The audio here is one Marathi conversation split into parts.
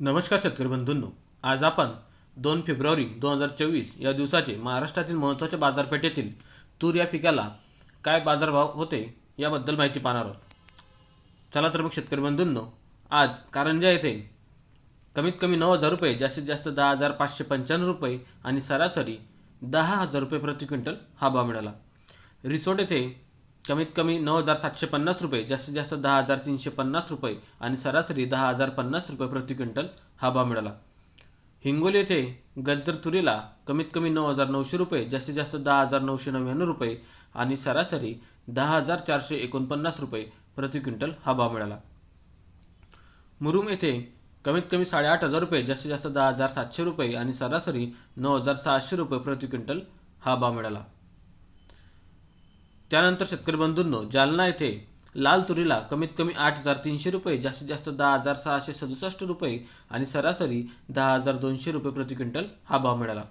नमस्कार शेतकरी बंधूंनो आज आपण दोन फेब्रुवारी दोन हजार चोवीस या दिवसाचे महाराष्ट्रातील महत्त्वाच्या बाजारपेठेतील तूर या पिकाला काय बाजारभाव होते याबद्दल माहिती पाहणार आहोत. चला तर मग शेतकरी बंधूंनो आज कारंजा येथे कमीत कमी नऊ हजार रुपये जास्तीत जास्त दहा हजार पाचशे पंच्याण्णव रुपये आणि सरासरी दहा हजार रुपये प्रति क्विंटल हा भाव मिळाला. रिसोर्ट येथे कमीत कमी नऊ हजार सातशे पन्नास रुपये जास्तीत जास्त दहा हजार तीनशे पन्नास रुपये आणि सरासरी दहा हजार पन्नास रुपये प्रति क्विंटल हा भाव मिळाला. हिंगोली येथे गज्जर तुरीला कमीत कमी नऊ हजार नऊशे रुपये जास्तीत जास्त दहा हजार नऊशे नव्याण्णव रुपये आणि सरासरी दहा हजार चारशे एकोणपन्नास रुपये प्रति क्विंटल हा भाव मिळाला. मुरुम येथे कमीत कमी साडेआठ हजार रुपये जास्तीत जास्त दहा हजार सातशे रुपये आणि सरासरी नऊ हजार सहाशे रुपये प्रति क्विंटल हा भाव मिळाला. त्यानंतर शेतकरी बंधूंनो जालना येथे लाल तुरीला कमीत कमी आठ हजार तीनशे रुपये जास्तीत जास्त दहा हजार सहाशे सदुसष्ट रुपये आणि सरासरी दहा हजार दोनशे रुपये प्रति क्विंटल हा भाव मिळाला.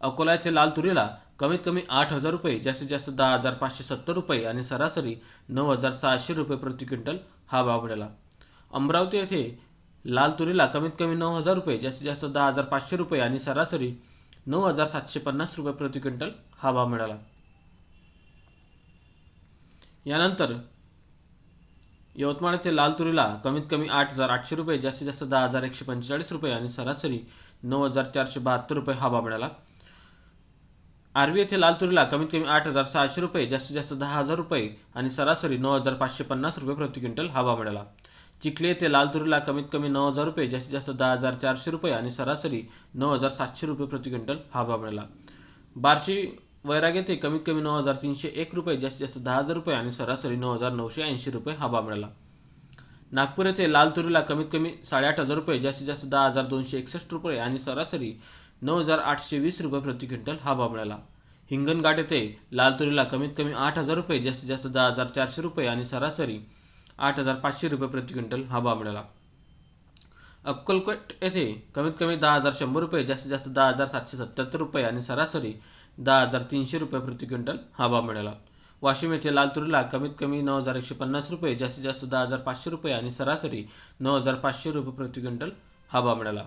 अकोला येथे लाल तुरीला कमीत कमी आठ हजार रुपये जास्तीत जास्त दहा हजार पाचशे सत्तर रुपये आणि सरासरी नऊ हजार सहाशे रुपये प्रति क्विंटल हा भाव मिळाला. अमरावती येथे लाल तुरीला कमीत कमी नऊ हजार रुपये जास्तीत जास्त दहा हजार पाचशे रुपये आणि सरासरी नऊ हजार सातशे पन्नास रुपये प्रति क्विंटल हा भाव मिळाला. यानंतर यवतमाळचे लाल तुरीला कमीत कमी आठ हजार आठशे रुपये जास्तीत जास्त दहा हजार एकशे पंचेचाळीस रुपये आणि सरासरी नऊ हजार चारशे बहात्तर रुपये हा भाव मिळाला. आरवी येथे लाल तुरीला कमीत कमी आठ हजार सहाशे रुपये जास्तीत जास्त दहा हजार रुपये आणि सरासरी नऊ हजार पाचशे पन्नास रुपये प्रति क्विंटल हा भाव मिळाला. चिखली येथे लाल तुरीला कमीत कमी नऊ हजार रुपये जास्तीत जास्त दहा हजार चारशे रुपये आणि सरासरी नऊ हजार सातशे रुपये प्रति क्विंटल हा भाव मिळाला. बार्शी वैराग येथे कमीत कमी नऊ हजार तीनशे एक रुपये जास्तीत जास्त दहा हजार रुपये आणि सरासरी नऊ हजार नऊशे ऐंशी रुपये हा भाव मिळाला. नागपूर येथे लाल तुरीला कमीत कमी साडेआठ हजार रुपये जास्तीत जास्त दहा हजार दोनशे एकसष्ट रुपये आणि सरासरी नऊ हजार आठशे वीस रुपये प्रति क्विंटल हा भाव मिळाला. हिंगणघाट येथे लाल तुरीला कमीत कमी आठ हजार रुपये जास्तीत जास्त दहा हजार चारशे रुपये आणि सरासरी आठ हजार पाचशे रुपये प्रति क्विंटल हा भाव मिळाला. अक्कलकोट येथे कमीत कमी दहा हजार शंभर रुपये जास्तीत जास्त दहा हजार सातशे सत्याहत्तर रुपये आणि सरासरी दहा हजार तीनशे रुपये प्रति क्विंटल हा भाव मिळाला. वाशिम येथे लाल तुरीला कमीत कमी नऊ हजार एकशे पन्नास रुपये जास्तीत जास्त दहा हजार पाचशे रुपये आणि सरासरी नऊ हजार पाचशे रुपये प्रति क्विंटल हा भाव मिळाला.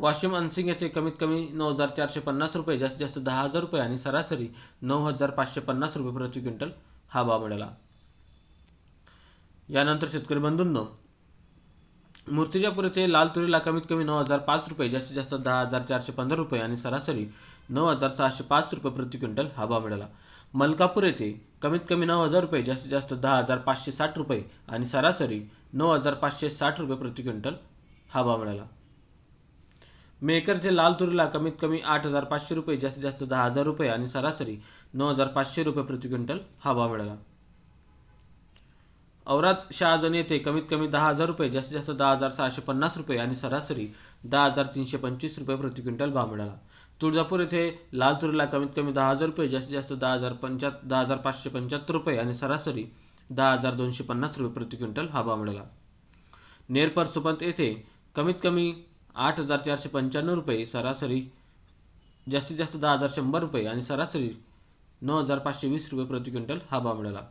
वाशिम अनसिंग येथे कमीत कमी नऊ हजार चारशे पन्नास रुपये जास्तीत जास्त दहा हजार रुपये आणि सरासरी नऊ हजार पाचशे पन्नास रुपये प्रति क्विंटल हा भाव मिळाला. यानंतर शेतकरी बंधूंनो मूर्तिजापूर येथे लाल तुरीला कमीत कमी नऊ हजार पाच रुपये जास्तीत जास्त दहा हजार चारशे पंधरा रुपये आणि सरासरी नऊ हजार सहाशे पाच रुपये प्रति क्विंटल हा भाव मिळाला. मलकापूर येथे कमीत कमी नऊ हजार रुपये जास्तीत जास्त दहा हजार पाचशे साठ रुपये आणि सरासरी नऊ हजार पाचशे साठ रुपये प्रति क्विंटल हा भाव मिळाला. मेकरचे लाल तुरीला कमीत कमी आठ हजार पाचशे रुपये जास्तीत जास्त दहा हजार रुपये आणि सरासरी नऊ हजार पाचशे रुपये प्रति क्विंटल हा भाव मिळाला. औरात शहाजण येथे कमीत कमी दहा हजार रुपये जास्तीत जास्त दहा हजार सहाशे पन्नास रुपये आणि सरासरी दहा हजार तीनशे पंचवीस रुपये प्रति क्विंटल भाव मिळाला. तुळजापूर येथे लाल तुरीला कमीत कमी दहा हजार रुपये जास्तीत जास्त दहा हजार पंच्या दहा हजार पाचशे पंच्याहत्तर रुपये आणि सरासरी दहा हजार दोनशे पन्नास रुपये प्रति क्विंटल हा भाव मिळाला. नेरपर सुपंत येथे कमीत कमी आठ हजार चारशे पंच्याण्णव रुपये सरासरी जास्तीत जास्त दहा हजार शंभर रुपये आणि सरासरी नऊ हजार पाचशे वीस रुपये प्रति क्विंटल हा भाव मिळाला.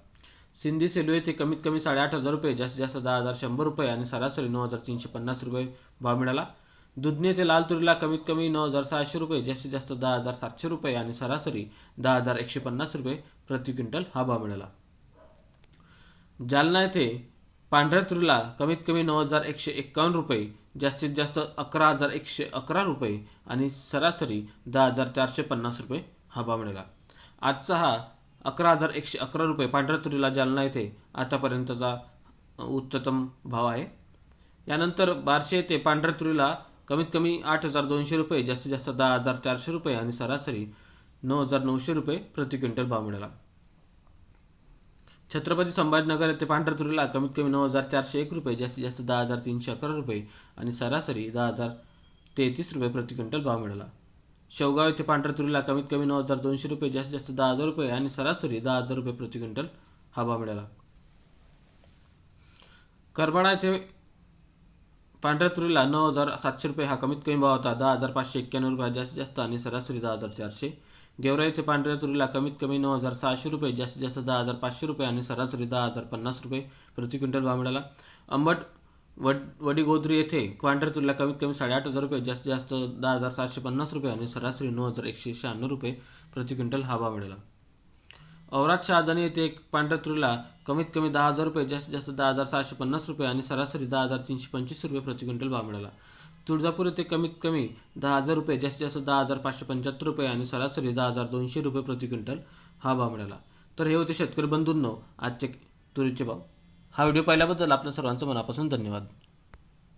सिंधी सेलू येथे कमीत कमी साडेआठ हजार रुपये जास्तीत जास्त दहा हजार शंभर रुपये आणि सरासरी नऊ हजार तीनशे पन्नास रुपये भाव मिळाला. दुधने येथे लाल तुरीला कमीत कमी नऊ हजार सहाशे रुपये जास्तीत जास्त दहा हजार सातशे रुपये आणि सरासरी दहा हजार एकशे पन्नास रुपये प्रति क्विंटल हा भाव मिळाला. जालना येथे पांढऱ्या तुरीला कमीत कमी नऊ हजार एकशे एक्कावन्न रुपये जास्तीत जास्त अकरा हजार एकशे अकरा रुपये आणि सरासरी दहा हजार चारशे पन्नास रुपये हा भाव मिळाला. आजचा हा अकरा हजार एकशे अकरा रुपये पांढऱ्या तुरीला जालना येथे आतापर्यंतचा उच्चतम भाव आहे. यानंतर बारशे येथे पांढऱ्या तुरीला कमीत कमी आठ हजार दोनशे रुपये जास्तीत जास्त दहा हजार चारशे रुपये आणि सरासरी नऊ हजार नऊशे रुपये प्रति क्विंटल भाव मिळाला. छत्रपती संभाजीनगर येथे पांढऱ्या तुरीला कमीत कमी नऊ हजार चारशे एक रुपये जास्तीत जास्त दहा हजार तीनशे अकरा रुपये आणि सरासरी दहा हजार तेहतीस रुपये प्रति क्विंटल भाव मिळाला. शेवगाव येथे पांढऱ्या तुरीला कमीत कमी नऊ हजार दोनशे रुपये जास्तीत जास्त दहा हजार रुपये आणि सरासरी दहा हजार रुपये प्रति क्विंटल हा भाव मिळाला. करमाळा येथे पांढऱ्या तुरीला नऊ हजार सातशे रुपये हा कमीत कमी भाव होता. दहा हजार पाचशे एक्क्याण्णव रुपये हा जास्तीत जास्त आणि सरासरी दहा हजार चारशे. गेवरा येथे पांढऱ्या तुरीला कमीत कमी नऊ हजार सहाशे रुपये जास्तीत जास्त दहा हजार पाचशे रुपये आणि सरासरी दहा हजार पन्नास रुपये प्रति क्विंटल भाव मिळाला. अंबट वड वडीगोद्री येथे क्वांटर तुरीला कमीत कमी साडेआठ हजार रुपये जास्तीत जास्त दहा हजार सातशे पन्नास रुपये आणि सरासरी नऊ हजार एकशे शहाण्णव रुपये प्रति क्विंटल हा भाव मिळाला. औराद शहाजानी येथे एक पांढऱ्या कमीत कमी दहा हजार रुपये जास्तीत जास्त दहा हजार सहाशे पन्नास रुपये आणि सरासरी दहा हजार तीनशे पंचवीस रुपये प्रति क्विंटल भाव मिळाला. तुळजापूर येथे कमीत कमी दहा हजार रुपये जास्तीत जास्त दहा हजार पाचशे पंच्याहत्तर रुपये आणि सरासरी दहा हजार दोनशे रुपये प्रति क्विंटल हा भाव मिळाला. तर हे होते शेतकरी बंधूंनो आजचे तुरीचे भाव. हा व्हिडिओ पाहिल्याबद्दल आपल्या सर्वांचं मनापासून धन्यवाद.